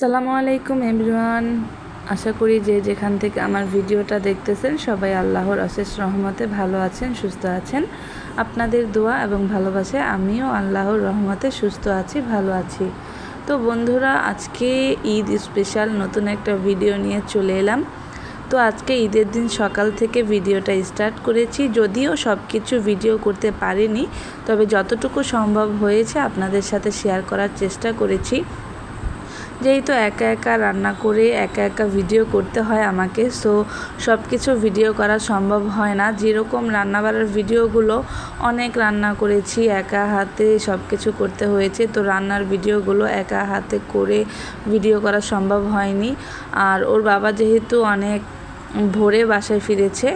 সালামু আলাইকুম এভরিওয়ান। আশা করি যে যেখান থেকে আমার ভিডিওটা দেখতেছেন, সবাই আল্লাহর অশেষ রহমতে ভালো আছেন, সুস্থ আছেন। আপনাদের দোয়া এবং ভালোবাসে আমিও আল্লাহর রহমতে সুস্থ আছি, ভালো আছি। তো বন্ধুরা, আজকে ঈদ স্পেশাল নতুন একটা ভিডিও নিয়ে চলে এলাম। তো আজকে ঈদের দিন সকাল থেকে ভিডিওটা স্টার্ট করেছি। যদিও সব কিছু ভিডিও করতে পারিনি, তবে যতটুকু সম্ভব হয়েছে আপনাদের সাথে শেয়ার করার চেষ্টা করেছি। যেহেতু একা একা রান্না করে, একা একা ভিডিও করতে হয় আমাকে সো সব কিছু ভিডিও করা সম্ভব হয় না। যেরকম রান্নাবাড়ার ভিডিওগুলো অনেক রান্না করেছি, একা হাতে সব কিছু করতে হয়েছে, তো রান্নার ভিডিওগুলো একা হাতে করে ভিডিও করা সম্ভব হয়নি। আর ওর বাবা যেহেতু অনেক ভোরে বাসায় ফিরেছে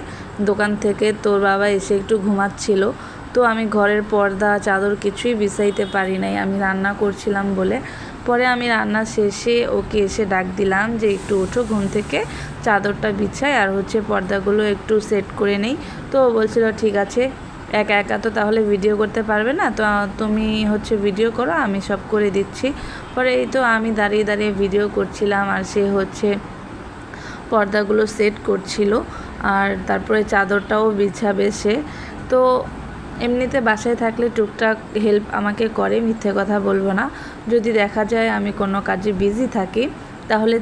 দোকান থেকে তোর বাবা এসে একটু ঘুমাচ্ছিল। তো আমি ঘরের পর্দা, চাদর কিছুই বিছাইতে পারি নাই, আমি রান্না করছিলাম বলে। পরে আমি রান্না শেষে ওকে এসে ডাক দিলাম যে একটু ওঠো, ঘুম থেকে। চাদরটা বিছাই আর হচ্ছে পর্দাগুলো একটু সেট করে নেই। তো বলছিল, ঠিক আছে, একা একা তো তাহলে ভিডিও করতে পারবে না। তো, তুমি হচ্ছে ভিডিও করো, আমি সব করে দিচ্ছি। পরে এই তো আমি দাঁড়িয়ে দাঁড়িয়ে ভিডিও করছিলাম আর সে হচ্ছে পর্দাগুলো সেট করছিল। আর তারপরে চাদরটাও বিছাবে সে। তো এমনিতে বাসায় থাকলে টুকটাক হেল্প আমাকে করে, মিথ্যে কথা বলব না। যদি দেখা যায় আমি কোনো কাজে বিজি থাকি, তাহলে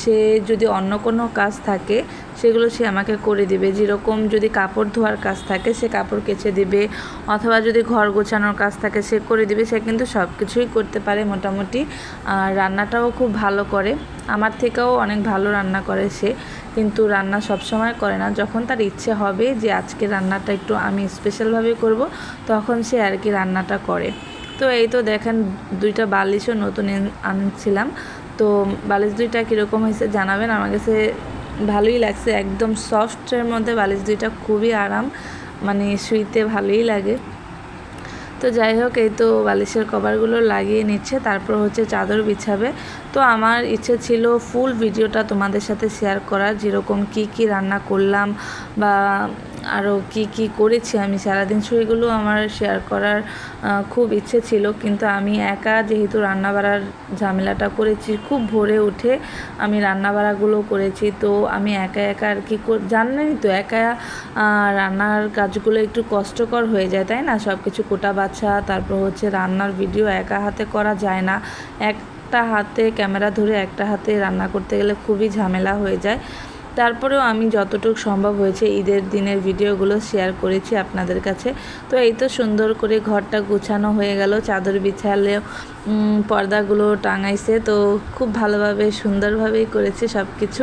সে যদি অন্য কোনো কাজ থাকে, সেগুলো সে আমাকে করে দিবে। যেরকম যদি কাপড় ধোয়ার কাজ থাকে, সে কাপড় কেচে দিবে, অথবা যদি ঘর গোছানোর কাজ থাকে, সে করে দিবে। সে কিন্তু সব কিছুই করতে পারে মোটামুটি। আর রান্নাটাও খুব ভালো করে। আমার থেকেও অনেক ভালো রান্না করে সে। কিন্তু রান্না সব সময় করে না। যখন তার ইচ্ছে হবে যে আজকে রান্নাটা একটু আমি স্পেশালভাবে করব, তখন সে আর কি রান্নাটা করে। তো এই তো দেখেন, দুইটা বালিশও নতুন আনছিলাম। তো বালিশ দুইটা কীরকম হয়েছে জানাবেন? আমার কাছে ভালোই লাগছে। একদম সফটের মধ্যে বালিশ দুইটা খুবই আরাম মানে শুইতে ভালোই লাগে। তো যাই হোক, এই তো বালিশের কভারগুলো লাগিয়ে নিচ্ছে, তারপর হচ্ছে চাদর বিছাবে। তো আমার ইচ্ছে ছিল ফুল ভিডিওটা তোমাদের সাথে শেয়ার করার, যেরকম কি কি রান্না করলাম বা আরও কি কি করেছি আমি, সারাদিন সেগুলো আমার শেয়ার করার খুব ইচ্ছে ছিল। কিন্তু আমি একা যেহেতু রান্নাবাড়ার ঝামেলাটা করেছি, খুব ভোরে উঠে আমি রান্নাবাড়াগুলো করেছি। তো আমি একা একা আর কি জানেনই তো একা রান্নার কাজগুলো একটু কষ্টকর হয়ে যায়, তাই না? সব কিছু কোটা বাছা, তারপর হচ্ছে রান্নার ভিডিও একা হাতে করা যায় না। একটা হাতে ক্যামেরা ধরে একটা হাতে রান্না করতে গেলে খুবই ঝামেলা হয়ে যায়। তারপরেও আমি যতটুকু সম্ভব হয়েছে ঈদের দিনের ভিডিওগুলো শেয়ার করেছি আপনাদের কাছে। তো এই তো সুন্দর করে ঘরটা গুছানো হয়ে গেল, চাদর বিছালেও পর্দাগুলো টাঙাইছে। তো খুব ভালোভাবে, সুন্দরভাবেই করেছে সব কিছু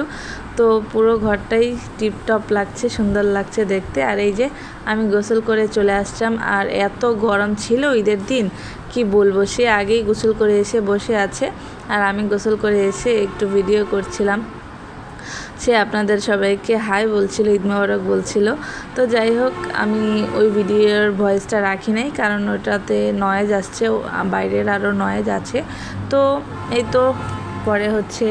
তো পুরো ঘরটাই টিপটপ লাগছে, সুন্দর লাগছে দেখতে। আর এই যে আমি গোসল করে চলে আসলাম, আর এত গরম ছিল ঈদের দিন, কি বলব? সে আগেই গোসল করে এসে বসে আছে। আর আমি গোসল করে এসে একটু ভিডিও করছিলাম। সে আপনাদের সবাইকে হাই বলছিল, ঈদ মোবারক বলছিল। তো যাই হোক, আমি ওই ভিডিওর ভয়েসটা রাখি নাই, কারণ ওটাতে নয়েজ আসছে বাইরের আরও নয়েজ আছে। তো এই তো, পরে হচ্ছে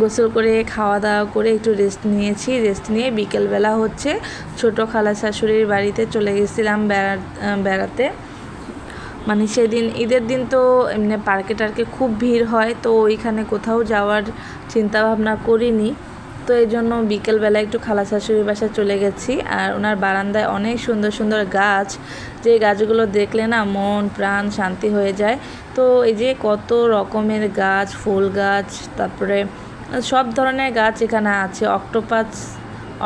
গোসল করে খাওয়া দাওয়া করে একটু রেস্ট নিয়েছি রেস্ট নিয়ে বিকেলবেলা হচ্ছে ছোট খালা শাশুড়ির বাড়িতে চলে গেছিলাম বেড়া বেড়াতে। মানে সেদিন, ঈদের দিন তো এমনি পার্কে টার্কে খুব ভিড় হয়, তো ওইখানে কোথাও যাওয়ার চিন্তাভাবনা করিনি। তো এই জন্য বিকেলবেলা একটু খালা শাশুড়ির বাসায় চলে গেছি। আর ওনার বারান্দায় অনেক সুন্দর সুন্দর গাছ। যে গাছগুলো দেখলে না মন, প্রাণ শান্তি হয়ে যায়। তো এই যে কত রকমের গাছ, ফুল গাছ, তারপরে সব ধরনের গাছ এখানে আছে। অক্টোপাস,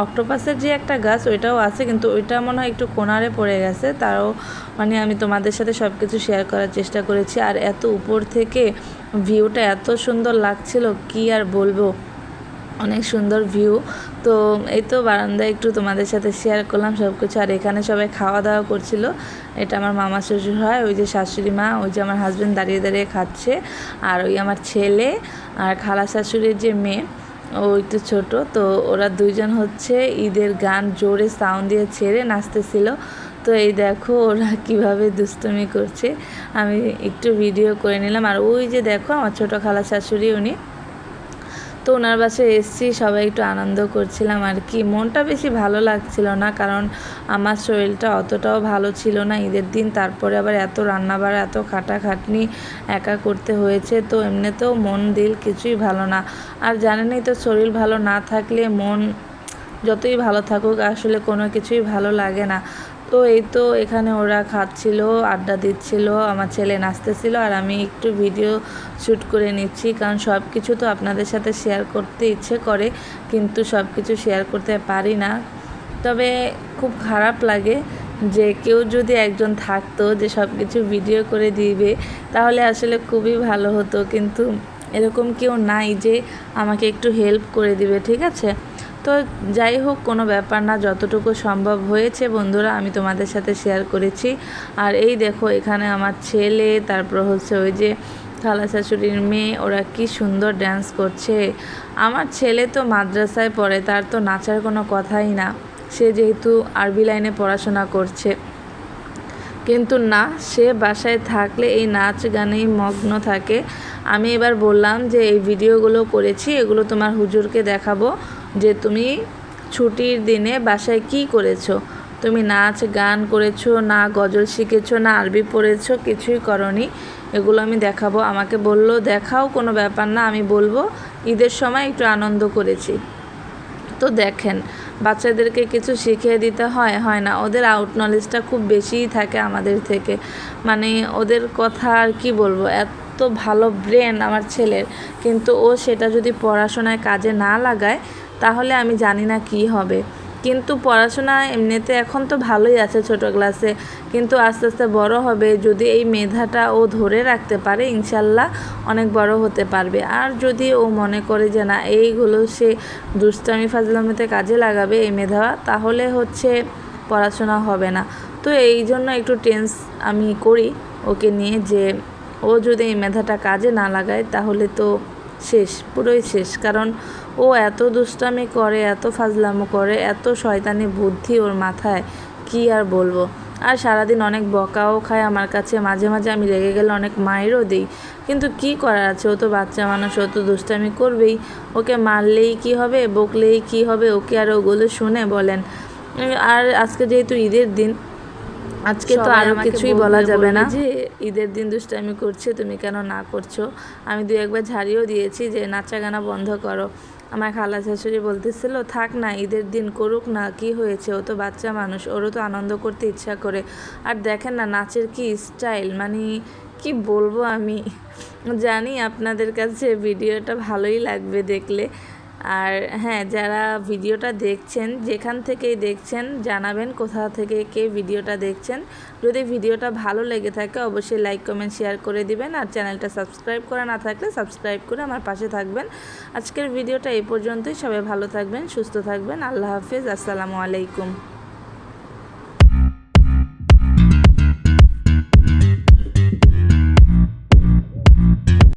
অক্টোপাসের যে একটা গাছ ওইটাও আছে, কিন্তু ওইটা মনে হয় একটু কোনারে পড়ে গেছে। তারও মানে আমি তোমাদের সাথে সব কিছু শেয়ার করার চেষ্টা করেছি। আর এত উপর থেকে ভিউটা এত সুন্দর লাগছিল, কি আর বলব? অনেক সুন্দর ভিউ তো এই তো বারান্দায় একটু তোমাদের সাথে শেয়ার করলাম সব কিছু আর এখানে সবাই খাওয়া দাওয়া করছিল। এটা আমার মামা শ্বশুর হয়, ওই যে শাশুড়ি মা, ওই যে আমার হাজব্যান্ড দাঁড়িয়ে দাঁড়িয়ে খাচ্ছে। আর ওই আমার ছেলে আর খালা শাশুড়ির যে মেয়ে, ও একটু ছোট। তো ওরা দুইজন হচ্ছে ঈদের গান জোরে সাউন্ড দিয়ে ছেড়ে নাচতেছিল। তো এই দেখো ওরা কীভাবে দুষ্টমি করছে। আমি একটু ভিডিও করে নিলাম। আর ওই যে দেখো আমার ছোটো খালা শাশুড়ি, উনি তো ওনার বাসায় এসেছি, সবাই একটু আনন্দ করছিলাম আর কি। মনটা বেশি ভালো লাগছিল না, কারণ আমার শরীরটা অতটাও ভালো ছিল না। ঈদের দিন তারপরে আবার এত রান্নাবাড়া, এত খাটাখাটনি একা করতে হয়েছে, তো এমনিতেও মন, দিল কিছুই ভালো না। আর জানেনই তো, শরীর ভালো না থাকলে মন যতই ভালো থাকুক, আসলে কোনো কিছুই ভালো লাগে না। তো এই তো এখানে ওরা খাচ্ছিল, আড্ডা দিচ্ছিল, আমার ছেলে নাচতেছিল আর আমি একটু ভিডিও শ্যুট করে নিচ্ছি। কারণ সব কিছু তো আপনাদের সাথে শেয়ার করতে ইচ্ছে করে, কিন্তু সব কিছু শেয়ার করতে পারি না। তবে খুব খারাপ লাগে যে কেউ যদি একজন থাকতো যে সব কিছু ভিডিও করে দিবে, তাহলে আসলে খুবই ভালো হতো। কিন্তু এরকম কেউ নাই যে আমাকে একটু হেল্প করে দিবে, ঠিক আছে? তো যাই হোক, কোনো ব্যাপার না, যতটুকু সম্ভব হয়েছে বন্ধুরা, আমি তোমাদের সাথে শেয়ার করেছি। আর এই দেখো, এখানে আমার ছেলে, তারপর হচ্ছে ওই যে খালা শাশুড়ির মেয়ে, ওরা কি সুন্দর ড্যান্স করছে। আমার ছেলে তো মাদ্রাসায় পড়ে, তার তো নাচার কোনো কথাই না। সে যেহেতু আরবি লাইনে পড়াশোনা করছে। কিন্তু না, সে বাসায় থাকলে এই নাচ গানেই মগ্ন থাকে। আমি এবার বললাম যে, এই ভিডিওগুলো করেছি, এগুলো তোমার হুজুরকে দেখাবো যে তুমি ছুটির দিনে বাসায় কি করেছ? তুমি নাচ গান করেছ, না গজল শিখেছো, না আরবি পড়েছো, কিছুই করনি। এগুলো আমি দেখাবো। আমাকে বলল, দেখাও, কোনো ব্যাপার না, আমি বলব। ঈদের সময় একটু আনন্দ করেছি। তো দেখেন বাচ্চাদেরকে কিছু শিখিয়ে দিতে হয় হয় না। ওদের আউট নলেজটা খুব বেশিই থাকে আমাদের থেকে। মানে ওদের কথা আর কি বলব? এত ভালো ব্রেন আমার ছেলের। কিন্তু ও সেটা যদি পড়াশোনায় কাজে না লাগায়, তাহলে আমি জানি না কি হবে। কিন্তু পড়াশোনা এমনিতে এখন তো ভালোই আছে ছোট ক্লাসে। কিন্তু আস্তে আস্তে বড় হবে, যদি এই মেধাটা ও ধরে রাখতে পারে, ইনশাল্লাহ অনেক বড় হতে পারবে। আর যদি ও মনে করে যে না, এইগুলো সে দুষ্টামি ফাজলামিতে কাজে লাগাবে, এই মেধা, তাহলে হচ্ছে পড়াশোনা হবে না। তো এই জন্য একটু টেন্স আমি করি ওকে নিয়ে যে ও যদি এই মেধাটা কাজে না লাগায়, তাহলে তো শেষ, পুরোই শেষ। কারণ ও এত দুষ্টামি করে, এত ফাজলামো করে, এত শয়তানি বুদ্ধি ওর মাথায়, কি আর বলব? আর সারাদিন অনেক বকাও খায় আমার কাছে, মাঝে মাঝে আমি রেগে গেলে অনেক মায়েরও দিই। কিন্তু কি করার আছে? ও তো বাচ্চা মানুষ, ও তো দুষ্টামি করবেই। ওকে মারলেই কি হবে, বকলেই কি হবে, ওকে আর ওগুলো শুনে বলেন। আর আজকে যেহেতু ঈদের দিন আজকে তো আরও কিছুই বলা যাবে না। যে ঈদের দিন দুষ্টামি করছে তুমি কেন না করছ? আমি দু একবার ঝাড়িয়েও দিয়েছি যে নাচা গানা বন্ধ করো। আমার খালা শাশুড়ি বলতেছিল থাক না ঈদের দিন করুক না কি হয়েছে? ও তো বাচ্চা মানুষ ওরও তো আনন্দ করতে ইচ্ছা করে। আর দেখেন না নাচের কি স্টাইল মানে কি বলব আমি? জানি আপনাদের কাছে ভিডিওটা ভালোই লাগবে দেখলে। আর হ্যাঁ যারা ভিডিওটা দেখছেন, যেখান থেকেই দেখছেন, জানাবেন কোথা থেকে কে ভিডিওটা দেখছেন। যদি ভিডিওটা ভালো লেগে থাকে, অবশ্যই লাইক কমেন্ট শেয়ার করে দিবেন। আর চ্যানেলটা সাবস্ক্রাইব করা না থাকলে সাবস্ক্রাইব করে আমার পাশে থাকবেন। আজকের ভিডিওটা এই পর্যন্তই। সবাই ভালো থাকবেন, সুস্থ থাকবেন। আল্লাহ হাফিজ। আসসালামু আলাইকুম।